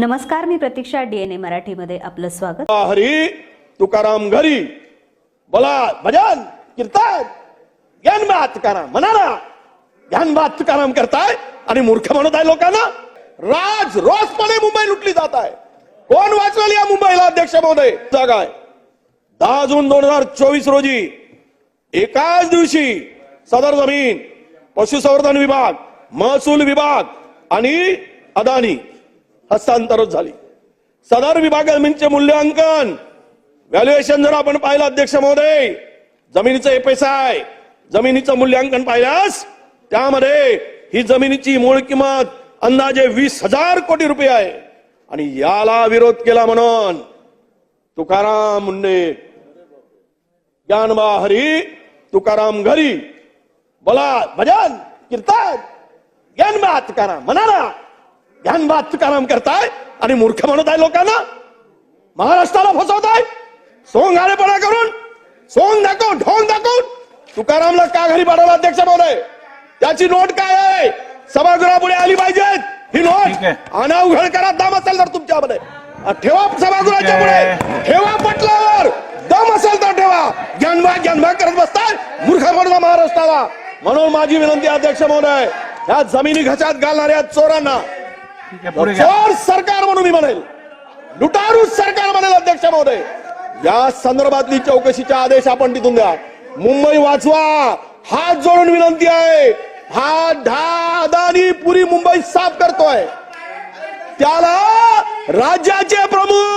नमस्कार मी प्रतीक्षा डीएनए मराठीमध्ये आपलं स्वागत. हरी तुकाराम घरी. बोला भजन कीर्तन. ज्ञान बात तुकाराम. म्हणाला ज्ञान तुकाराम करताय आणि मूर्ख म्हणत आहे लोकांना. राज रोजपणे मुंबई लुटली जात आहे. कोण वाचवेल या मुंबईला अध्यक्ष महोदय? जागा आहे. दहा जून दोन हजार चोवीस रोजी एकाच दिवशी सदर जमीन पशुसंवर्धन विभाग महसूल विभाग आणि अदानी. हस्तांतरित झाली. सदर विभाग जमीनचे मूल्यांकन. व्हॅल्युएशन जर आपण पाहिलं अध्यक्ष महोदय जमिनीचं एपेसाय जमिनीचं मूल्यांकन पाहिल्यास त्यामध्ये ही जमिनीची मूळ किंमत अंदाजे वीस हजार कोटी रुपये आहे. आणि याला विरोध केला म्हणून तुकाराम मुंडे ज्ञानबा हरी तुकाराम घरी बोला भजन कीर्तन ज्ञानबा तुकाराम म्हणाला ज्ञानबा तुकाराम करताय आणि मूर्ख म्हणत आहे लोकांना. महाराष्ट्राला फसवताय. सोंग आलेपणा करून सोंग दाखवून ढोंग दाखवून तुकारामला का घरी पाठवला अध्यक्ष महोदय त्याची नोट काय आहे? सभागृहापुढे आली पाहिजेत. ही नोट. अनावघड करा दम असेल तर तुमच्यामध्ये. ठेवा सभागृहाच्या पुढे. ठेवा पटलावर. दम असेल तर ठेवा. ज्ञानबा ज्ञानबा करत बसताय. मूर्ख म्हणता महाराष्ट्राला. म्हणून माझी विनंती अध्यक्ष महोदय ह्या जमिनी घशात घालणाऱ्या चोरांना चोर सरकार म्हणून मी म्हणेल. लुटारू सरकार म्हणेल अध्यक्ष महोदय. या संदर्भातली चौकशीचा आदेश आपण तिथून द्या. मुंबई वाचवा. हात जोडून विनंती आहे. हा ढा अदानी पुरी मुंबई साफ करतोय. त्याला राज्याचे प्रमुख